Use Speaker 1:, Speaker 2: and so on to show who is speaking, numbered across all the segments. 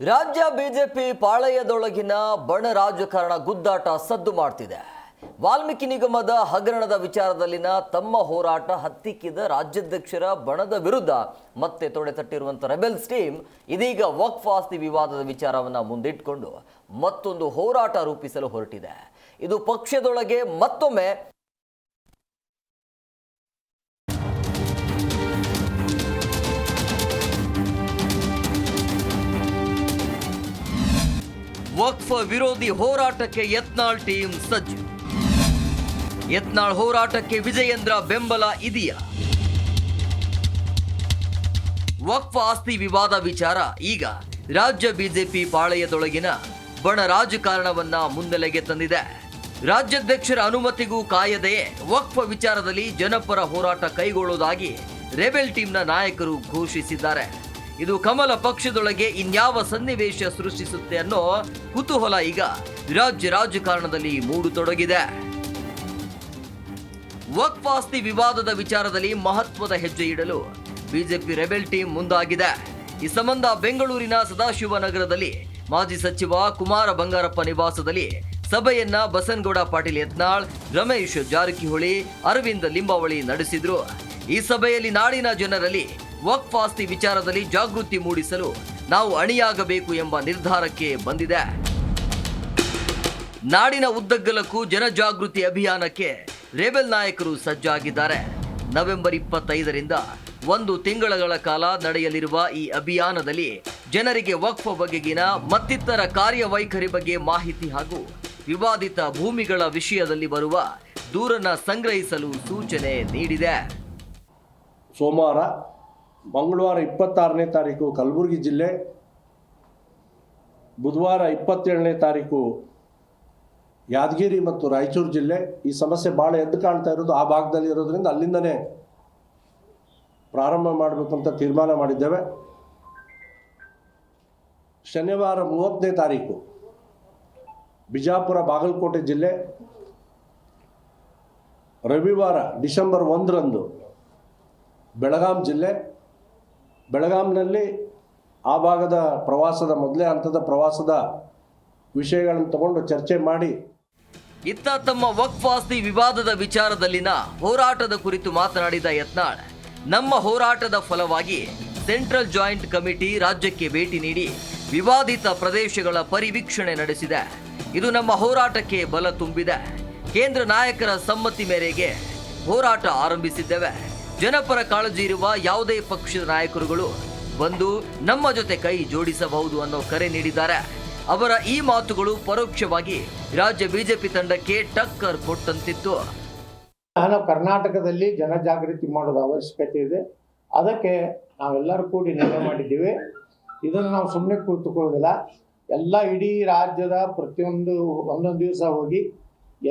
Speaker 1: ರಾಜ್ಯ ಬಿಜೆಪಿ ಪಾಳಯದೊಳಗಿನ ಬಣ ರಾಜಕಾರಣ ಗುದ್ದಾಟ ಸದ್ದು ಮಾಡ್ತಿದೆ. ವಾಲ್ಮೀಕಿ ನಿಗಮದ ಹಗರಣದ ವಿಚಾರದಲ್ಲಿನ ತಮ್ಮ ಹೋರಾಟ ಹತ್ತಿಕ್ಕಿದ ರಾಜ್ಯಾಧ್ಯಕ್ಷರ ಬಣದ ವಿರುದ್ಧ ಮತ್ತೆ ತೊಡೆ ತಟ್ಟಿರುವಂಥ ರೆಬೆಲ್ಸ್ ಟೀಮ್ ಇದೀಗ ವಕ್ಫ್ ಆಸ್ತಿ ವಿವಾದದ ವಿಚಾರವನ್ನ ಮುಂದಿಟ್ಕೊಂಡು ಮತ್ತೊಂದು ಹೋರಾಟ ರೂಪಿಸಲು ಹೊರಟಿದೆ. ಇದು ಪಕ್ಷದೊಳಗೆ ಮತ್ತೊಮ್ಮೆ ವಕ್ಫ್ ವಿರೋಧಿ ಹೋರಾಟಕ್ಕೆ ಯತ್ನಾಳ್ ಟೀಮ್ ಸಜ್ಜು. ಯತ್ನಾಳ್ ಹೋರಾಟಕ್ಕೆ ವಿಜಯೇಂದ್ರ ಬೆಂಬಲ ಇದೆಯಾ? ವಕ್ಫ್ ಆಸ್ತಿ ವಿವಾದ ವಿಚಾರ, ಈಗ ರಾಜ್ಯ ಬಿಜೆಪಿ ಪಾಳೆಯದೊಳಗಿನ ಬಣ ರಾಜಕಾರಣವನ್ನ ಮುನ್ನೆಲೆಗೆ ತಂದಿದೆ. ರಾಜ್ಯಾಧ್ಯಕ್ಷರ ಅನುಮತಿಗೂ ಕಾಯದೆಯೇ ವಕ್ಫ್ ವಿಚಾರದಲ್ಲಿ ಜನಪರ ಹೋರಾಟ ಕೈಗೊಳ್ಳುವುದಾಗಿ ರೆಬೆಲ್ ಟೀಮ್ನ ನಾಯಕರು ಘೋಷಿಸಿದ್ದಾರೆ. ಇದು ಕಮಲ ಪಕ್ಷದೊಳಗೆ ಇನ್ಯಾವ ಸನ್ನಿವೇಶ ಸೃಷ್ಟಿಸುತ್ತೆ ಅನ್ನೋ ಕುತೂಹಲ ಈಗ ರಾಜ್ಯ ರಾಜಕಾರಣದಲ್ಲಿ ಮೂಡತೊಡಗಿದೆ ವಕ್ಫ್ ಆಸ್ತಿ ವಿವಾದದ ವಿಚಾರದಲ್ಲಿ ಮಹತ್ವದ ಹೆಜ್ಜೆ ಇಡಲು ಬಿಜೆಪಿ ರೆಬೆಲ್ ಟೀಮ್ ಮುಂದಾಗಿದೆ. ಈ ಸಂಬಂಧ ಬೆಂಗಳೂರಿನ ಸದಾಶಿವನಗರದಲ್ಲಿ ಮಾಜಿ ಸಚಿವ ಕುಮಾರ ಬಂಗಾರಪ್ಪ ನಿವಾಸದಲ್ಲಿ ಸಭೆಯನ್ನ ಬಸನಗೌಡ ಪಾಟೀಲ್ ಯತ್ನಾಳ್, ರಮೇಶ್ ಜಾರಕಿಹೊಳಿ, ಅರವಿಂದ ಲಿಂಬಾವಳಿ ನಡೆಸಿದ್ರು. ಈ ಸಭೆಯಲ್ಲಿ ನಾಡಿನ ಜನರಲ್ಲಿ ವಕ್ಫ್ ಆಸ್ತಿ ವಿಚಾರದಲ್ಲಿ ಜಾಗೃತಿ ಮೂಡಿಸಲು ನಾವು ಅಣಿಯಾಗಬೇಕು ಎಂಬ ನಿರ್ಧಾರಕ್ಕೆ ಬಂದಿದೆ. ನಾಡಿನ ಉದ್ದಗಲಕ್ಕೂ ಜನಜಾಗೃತಿ ಅಭಿಯಾನಕ್ಕೆ ರೇಬೆಲ್ ನಾಯಕರು ಸಜ್ಜಾಗಿದ್ದಾರೆ. ನವೆಂಬರ್ ಇಪ್ಪತ್ತೈದರಿಂದ ಒಂದು ತಿಂಗಳ ಕಾಲ ನಡೆಯಲಿರುವ ಈ ಅಭಿಯಾನದಲ್ಲಿ ಜನರಿಗೆ ವಕ್ಫ್ ಬಗೆಗಿನ ಮತ್ತಿತರ ಕಾರ್ಯವೈಖರಿ ಬಗ್ಗೆ ಮಾಹಿತಿ ಹಾಗೂ ವಿವಾದಿತ ಭೂಮಿಗಳ ವಿಷಯದಲ್ಲಿ ಬರುವ ದೂರನ್ನು ಸಂಗ್ರಹಿಸಲು ಸೂಚನೆ ನೀಡಿದೆ.
Speaker 2: ಸೋಮವಾರ ಮಂಗಳವಾರ ಇಪ್ಪತ್ತಾರನೇ ತಾರೀಕು ಕಲಬುರಗಿ ಜಿಲ್ಲೆ, ಬುಧವಾರ ಇಪ್ಪತ್ತೇಳನೇ ತಾರೀಕು ಯಾದಗಿರಿ ಮತ್ತು ರಾಯಚೂರು ಜಿಲ್ಲೆ. ಈ ಸಮಸ್ಯೆ ಭಾಳ ಎದ್ದು ಕಾಣ್ತಾ ಇರೋದು ಆ ಭಾಗದಲ್ಲಿ ಇರೋದ್ರಿಂದ ಅಲ್ಲಿಂದನೇ ಪ್ರಾರಂಭ ಮಾಡಬೇಕಂತ ತೀರ್ಮಾನ ಮಾಡಿದ್ದೇವೆ. ಶನಿವಾರ ಮೂವತ್ತನೇ ತಾರೀಕು ಬಿಜಾಪುರ ಬಾಗಲಕೋಟೆ ಜಿಲ್ಲೆ. ರವಿವಾರ ಡಿಸೆಂಬರ್ ಒಂದರಂದು ಬೆಳಗಾಂ ಜಿಲ್ಲೆ. ಬೆಳಗಾಂನಲ್ಲಿ ಆ ಭಾಗದ ಪ್ರವಾಸದ ಮೊದಲೇ ಹಂತದ ಪ್ರವಾಸದ ವಿಷಯಗಳನ್ನು ತಗೊಂಡು ಚರ್ಚೆ ಮಾಡಿ
Speaker 1: ಇತ್ತ ತಮ್ಮ ವಕ್ಫ್ ಆಸ್ತಿ ವಿವಾದದ ವಿಚಾರದಲ್ಲಿನ ಹೋರಾಟದ ಕುರಿತು ಮಾತನಾಡಿದ ಯತ್ನಾಳ್, ನಮ್ಮ ಹೋರಾಟದ ಫಲವಾಗಿ ಸೆಂಟ್ರಲ್ ಜಾಯಿಂಟ್ ಕಮಿಟಿ ರಾಜ್ಯಕ್ಕೆ ಭೇಟಿ ನೀಡಿ ವಿವಾದಿತ ಪ್ರದೇಶಗಳ ಪರಿವೀಕ್ಷಣೆ ನಡೆಸಿದೆ. ಇದು ನಮ್ಮ ಹೋರಾಟಕ್ಕೆ ಬಲ ತುಂಬಿದೆ. ಕೇಂದ್ರ ನಾಯಕರ ಸಮ್ಮತಿ ಮೇರೆಗೆ ಹೋರಾಟ ಆರಂಭಿಸಿದ್ದೇವೆ. ಜನಪರ ಕಾಳಜಿ ಇರುವ ಯಾವುದೇ ಪಕ್ಷದ ನಾಯಕರುಗಳು ಬಂದು ನಮ್ಮ ಜೊತೆ ಕೈ ಜೋಡಿಸಬಹುದು ಅನ್ನೋ ಕರೆ ನೀಡಿದ್ದಾರೆ. ಅವರ ಈ ಮಾತುಗಳು ಪರೋಕ್ಷವಾಗಿ ರಾಜ್ಯ ಬಿಜೆಪಿ ತಂಡಕ್ಕೆ ಟಕ್ಕರ್ ಕೊಟ್ಟಂತಿತ್ತು.
Speaker 3: ನಾನು ಕರ್ನಾಟಕದಲ್ಲಿ ಜನಜಾಗೃತಿ ಮಾಡೋದು ಅವಶ್ಯಕತೆ ಇದೆ. ಅದಕ್ಕೆ ನಾವೆಲ್ಲರೂ ಕೂಡಿ ನಿರ್ಣಯ ಮಾಡಿದ್ದೀವಿ. ಇದನ್ನು ನಾವು ಸುಮ್ಮನೆ ಕೂತುಕೊಳ್ಳೋದಿಲ್ಲ. ಎಲ್ಲ ಇಡೀ ರಾಜ್ಯದ ಪ್ರತಿಯೊಂದು ಒಂದೊಂದು ದಿವಸ ಹೋಗಿ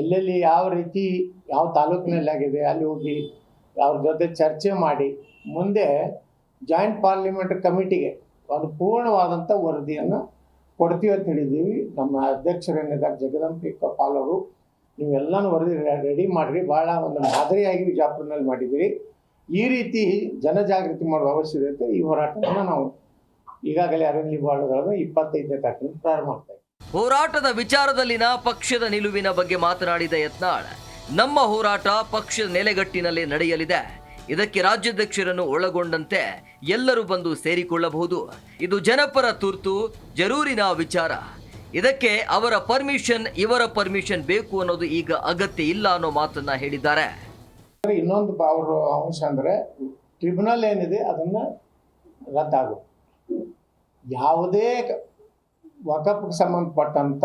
Speaker 3: ಎಲ್ಲೆಲ್ಲಿ ಯಾವ ರೀತಿ ಯಾವ ತಾಲೂಕಿನಲ್ಲಿ ಆಗಿದೆ ಅಲ್ಲಿ ಹೋಗಿ ಅವ್ರ ಜೊತೆ ಚರ್ಚೆ ಮಾಡಿ ಮುಂದೆ ಜಾಯಿಂಟ್ ಪಾರ್ಲಿಮೆಂಟ್ ಕಮಿಟಿಗೆ ಒಂದು ಪೂರ್ಣವಾದಂಥ ವರದಿಯನ್ನು ಕೊಡ್ತೀವಿ ಅಂತ ಹೇಳಿದ್ದೀವಿ. ನಮ್ಮ ಅಧ್ಯಕ್ಷರೇನಿದ್ದಾರೆ ಜಗದಂಬಿ ಪಾಲ್ ಅವರು ನೀವೆಲ್ಲನೂ ವರದಿ ರೆಡಿ ಮಾಡಿರಿ. ಭಾಳ ಒಂದು ಮಾದರಿಯಾಗಿ ವಿಜಾಪುರನಲ್ಲಿ ಮಾಡಿದ್ದೀರಿ. ಈ ರೀತಿ ಜನಜಾಗೃತಿ ಮಾಡುವ ಅವಶ್ಯಕತೆ ಈ ಹೋರಾಟವನ್ನು ನಾವು ಈಗಾಗಲೇ ಅರಣ್ಯ ವಿಭಾಗದ ಇಪ್ಪತ್ತೈದನೇ ತಾರೀಕಿನ ಪ್ರಾರಂಭ ಮಾಡ್ತಾ
Speaker 1: ಹೋರಾಟದ ವಿಚಾರದಲ್ಲಿನ ಪಕ್ಷದ ನಿಲುವಿನ ಬಗ್ಗೆ ಮಾತನಾಡಿದ ಯತ್ನಾಳ್ ನಮ್ಮ ಹೋರಾಟ ಪಕ್ಷದ ನೆಲೆಗಟ್ಟಿನಲ್ಲಿ ನಡೆಯಲಿದೆ. ಇದಕ್ಕೆ ರಾಜ್ಯಾಧ್ಯಕ್ಷರನ್ನು ಒಳಗೊಂಡಂತೆ ಎಲ್ಲರೂ ಬಂದು ಸೇರಿಕೊಳ್ಳಬಹುದು. ಇದು ಜನಪರ ತುರ್ತು, ಜರೂರಿನ ವಿಚಾರ. ಇದಕ್ಕೆ ಅವರ ಪರ್ಮಿಷನ್, ಇವರ ಪರ್ಮಿಷನ್ ಬೇಕು ಅನ್ನೋದು ಈಗ ಅಗತ್ಯ ಇಲ್ಲ ಅನ್ನೋ ಮಾತನ್ನ ಹೇಳಿದ್ದಾರೆ.
Speaker 3: ಇನ್ನೊಂದು ಅವರು ಅಂಶ ಅಂದರೆ ಟ್ರಿಬ್ಯುನಲ್ ಏನಿದೆ ಅದನ್ನು ರದ್ದಾಗುತ್ತೆ ಯಾವುದೇ ವಕಪ್ಗೆ ಸಂಬಂಧಪಟ್ಟಂತ ಸಂಬಂಧಪಟ್ಟಂಥ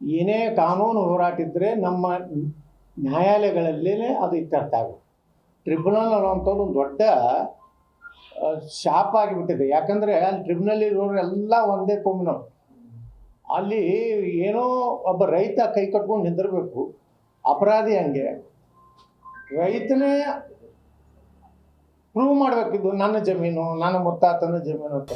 Speaker 3: ಏನೇ ಕಾನೂನು ಹೋರಾಟ ಇದ್ದರೆ ನಮ್ಮ ನ್ಯಾಯಾಲಯಗಳಲ್ಲೇ ಅದು ಇತ್ಯರ್ಥ ಆಗುತ್ತೆ. ಟ್ರಿಬ್ಯುನಲ್ ಅನ್ನುವಂಥದ್ದು ಒಂದು ದೊಡ್ಡ ಶಾಪ್ ಆಗಿಬಿಟ್ಟಿದೆ. ಯಾಕಂದರೆ ಅಲ್ಲಿ ಟ್ರಿಬ್ಯುನಲ್ ಇರೋರೆಲ್ಲ ಒಂದೇ ಕೊಮ್ಮಿನವ್ರು ಅಲ್ಲಿ ಏನೋ ಒಬ್ಬ ರೈತ ಕೈ ಕಟ್ಕೊಂಡು ನಿಂದಿರಬೇಕು ಅಪರಾಧಿ ಹಂಗೆ. ರೈತನೇ ಪ್ರೂವ್ ಮಾಡಬೇಕಿದ್ದು ನನ್ನ ಜಮೀನು, ನನ್ನ ಮುತ್ತಾತನ ಜಮೀನು ಅಂತ.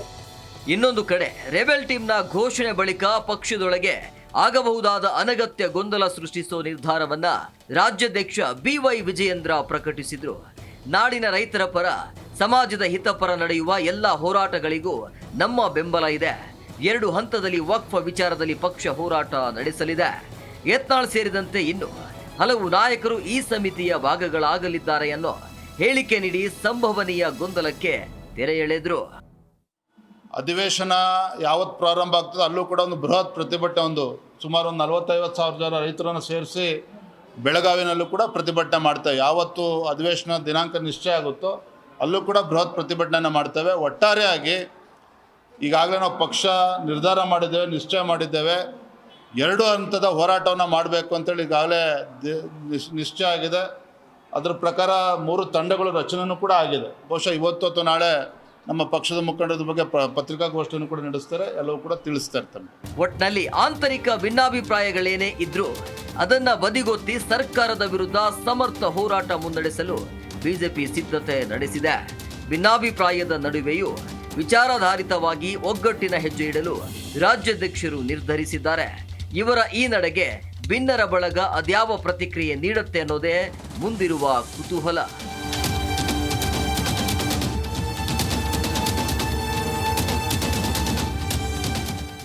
Speaker 1: ಇನ್ನೊಂದು ಕಡೆ ರೆಬೆಲ್ ಟೀಮ್ನ ಘೋಷಣೆ ಬಳಿಕ ಪಕ್ಷದೊಳಗೆ ಆಗಬಹುದಾದ ಅನಗತ್ಯ ಗೊಂದಲ ಸೃಷ್ಟಿಸುವ ನಿರ್ಧಾರವನ್ನ ರಾಜ್ಯಾಧ್ಯಕ್ಷ ಬಿವೈ ವಿಜಯೇಂದ್ರ ಪ್ರಕಟಿಸಿದ್ರು. ನಾಡಿನ ರೈತರ ಪರ, ಸಮಾಜದ ಹಿತಪರ ನಡೆಯುವ ಎಲ್ಲ ಹೋರಾಟಗಳಿಗೂ ನಮ್ಮ ಬೆಂಬಲ ಇದೆ. ಎರಡು ಹಂತದಲ್ಲಿ ವಕ್ಫ ವಿಚಾರದಲ್ಲಿ ಪಕ್ಷ ಹೋರಾಟ ನಡೆಸಲಿದೆ. ಯತ್ನಾಳ್ ಸೇರಿದಂತೆ ಇನ್ನು ಹಲವು ನಾಯಕರು ಈ ಸಮಿತಿಯ ಭಾಗಗಳಾಗಲಿದ್ದಾರೆ ಅನ್ನೋ ಹೇಳಿಕೆ ನೀಡಿ ಸಂಭವನೀಯ ಗೊಂದಲಕ್ಕೆ ತೆರೆ ಎಳೆದ್ರು.
Speaker 4: ಅಧಿವೇಶನ ಯಾವತ್ತು ಪ್ರಾರಂಭ ಆಗ್ತದೆ ಅಲ್ಲೂ ಕೂಡ ಒಂದು ಬೃಹತ್ ಪ್ರತಿಭಟನೆ, ಒಂದು ಸುಮಾರು ಒಂದು ನಲವತ್ತೈವತ್ತು ಸಾವಿರ ಜನ ರೈತರನ್ನು ಸೇರಿಸಿ ಬೆಳಗಾವಿನಲ್ಲೂ ಕೂಡ ಪ್ರತಿಭಟನೆ ಮಾಡ್ತೇವೆ ಯಾವತ್ತು ಅಧಿವೇಶನ ದಿನಾಂಕ ನಿಶ್ಚಯ ಆಗುತ್ತೋ ಅಲ್ಲೂ ಕೂಡ ಬೃಹತ್ ಪ್ರತಿಭಟನೆಯನ್ನು ಮಾಡ್ತೇವೆ. ಒಟ್ಟಾರೆಯಾಗಿ ಈಗಾಗಲೇ ನಾವು ಪಕ್ಷ ನಿರ್ಧಾರ ಮಾಡಿದ್ದೇವೆ, ನಿಶ್ಚಯ ಮಾಡಿದ್ದೇವೆ. ಎರಡು ಹಂತದ ಹೋರಾಟವನ್ನು ಮಾಡಬೇಕು ಅಂತೇಳಿ ಈಗಾಗಲೇ ನಿಶ್ಚಯ ಆಗಿದೆ. ಅದರ ಪ್ರಕಾರ ಮೂರು ತಂಡಗಳ ರಚನೆಯೂ ಕೂಡ ಆಗಿದೆ. ಬಹುಶಃ ಇವತ್ತು ಅಥವಾ ನಾಳೆ ನಮ್ಮ ಪಕ್ಷದ ಮುಖಂಡರ ಬಗ್ಗೆ ಪತ್ರಿಕಾಗೋಷ್ಠಿಯನ್ನು ಕೂಡ ನಡೆಸ್ತಾರೆ, ಎಲ್ಲವೂ ಕೂಡ ತಿಳಿಸ್ತಾ ಇರ್ತಾರೆ.
Speaker 1: ಒಟ್ನಲ್ಲಿ ಆಂತರಿಕ ಭಿನ್ನಾಭಿಪ್ರಾಯಗಳೇನೇ ಇದ್ರೂ ಅದನ್ನ ಬದಿಗೊತ್ತಿ ಸರ್ಕಾರದ ವಿರುದ್ಧ ಸಮರ್ಥ ಹೋರಾಟ ಮುನ್ನಡೆಸಲು ಬಿಜೆಪಿ ಸಿದ್ಧತೆ ನಡೆಸಿದೆ. ಭಿನ್ನಾಭಿಪ್ರಾಯದ ನಡುವೆಯೂ ವಿಚಾರಾಧಾರಿತವಾಗಿ ಒಗ್ಗಟ್ಟಿನ ಹೆಜ್ಜೆ ಇಡಲು ರಾಜ್ಯಾಧ್ಯಕ್ಷರು ನಿರ್ಧರಿಸಿದ್ದಾರೆ. ಇವರ ಈ ನಡೆಗೆ ಭಿನ್ನರ ಬಳಗ ಅದ್ಯಾವ ಪ್ರತಿಕ್ರಿಯೆ ನೀಡುತ್ತೆ ಅನ್ನೋದೇ ಮುಂದಿರುವ ಕುತೂಹಲ.